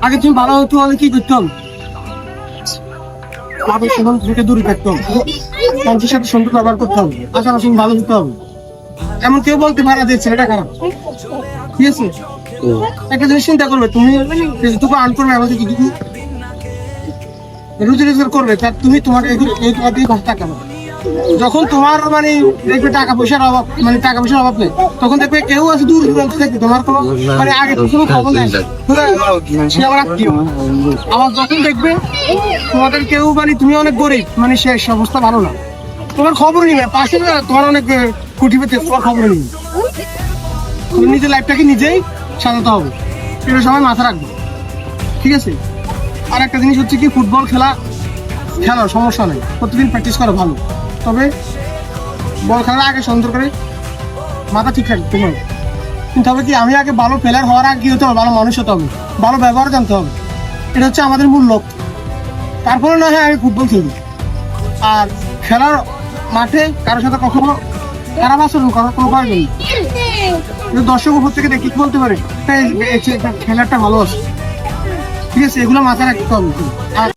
আগে তুমি ভালো হতো হলে কি করতাম থেকে দূরে থাকতে হবে মানুষের সাথে ব্যবহার করতে হবে আচার আচরণ ভালো এমন কেউ খারাপ ঠিক আছে একটা জিনিস চিন্তা করবে তুমি আর্ন করবে আমাদের করবে তুমি তোমাকে এই- বাঁচতে টাকা পাবে। যখন তোমার মানে দেখবে টাকা পয়সার অভাব মানে টাকা পয়সার অভাব নেই তখন দেখবে কেউ আছে দূর দূরান্ত থেকে তোমার কোনো মানে আগে কোনো খবর নেই। সে আমার আত্মীয়। আবার যখন দেখবে তোমাদের কেউ মানে তুমি অনেক গরিব মানে সে অবস্থা ভালো না। তোমার খবর নিবে পাশে তোমার অনেক আহ, কোটিপতি আছে, তোমার খবর নিবে তুমি নিজের লাইফটাকে নিজেই সাজাতে হবে। এটা সবাই মাথা রাখবে। ঠিক আছে? আর একটা জিনিস হচ্ছে কি ফুটবল খেলা খেলো সমস্যা নেই। প্রতিদিন প্র্যাকটিস করা ভালো। তবে বল খেলার আগে সুন্দর করে মাথা ঠিক রাখতে হবে কিন্তু হবে কি আমি আগে ভালো প্লেয়ার হওয়ার আগে কি হতে হবে? ভালো মানুষ হতে হবে। ভালো ব্যবহার জানতে হবে। এটা হচ্ছে আমাদের মূল লক্ষ্য। তারপরে না হয় আমি ফুটবল খেলি আর খেলার মাঠে কারোর সাথে কখনো খারাপ আচরণ করার কোনো কারণ নেই। দর্শক উপর থেকে দেখি বলতে পারে? "এই, এই খেলাটা ভালো আছে। ঠিক আছে এগুলো মাথায় রাখতে হবে। আর